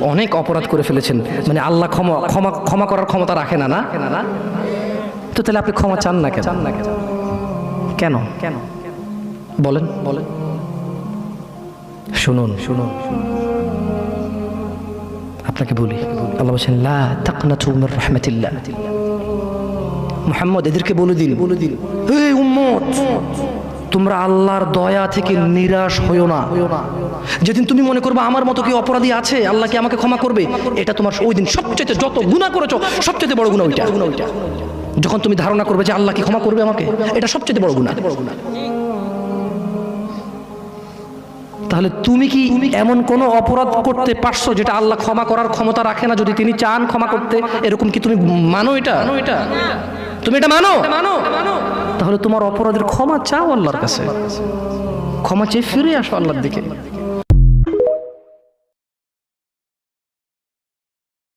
অনেক অপরাধ করে ফেলেছেন। মানে আল্লাহ ক্ষমা ক্ষমা ক্ষমা করার ক্ষমতা রাখে না না? তো তাহলে আপনি ক্ষমা চান না কেন? কেন? কেন বলেন। বলেন শুনুন। শুনুন আপনাকে বলি, আল্লাহ বলছেন, লা তাকনাতু মির রাহমাতিল্লাহ। মুহাম্মদ, এদেরকে বলে দিন। বলে দিন। হে উম্মত! তোমরা আল্লাহর দয়া থেকে নিরাশ হইও না। যেদিন তুমি মনে করবে আমার মতো কি অপরাধী আছে আল্লাহ কি আমাকে ক্ষমা করবে? এটা তোমার ওই দিন সবচেয়ে যত গুনাহ করেছ সবচেয়ে বড় গুনাহ ওইটা। যখন তুমি ধারণা করবে যে আল্লাহ কি ক্ষমা করবে আমাকে এটা সবচেয়ে বড় গুনাহ। তাহলে তুমি কি এমন কোনো অপরাধ করতে পারছ যেটা আল্লাহ ক্ষমা করার ক্ষমতা রাখে না যদি তিনি চান ক্ষমা করতে? এরকম কি তুমি মানো এটা? এটা? তুমি এটা মানো? মানো মানো? তাহলে তোমার অপরাধের ক্ষমা চাও আল্লাহর কাছে। ক্ষমা চেয়ে ফিরে আসো আল্লাহর দিকে।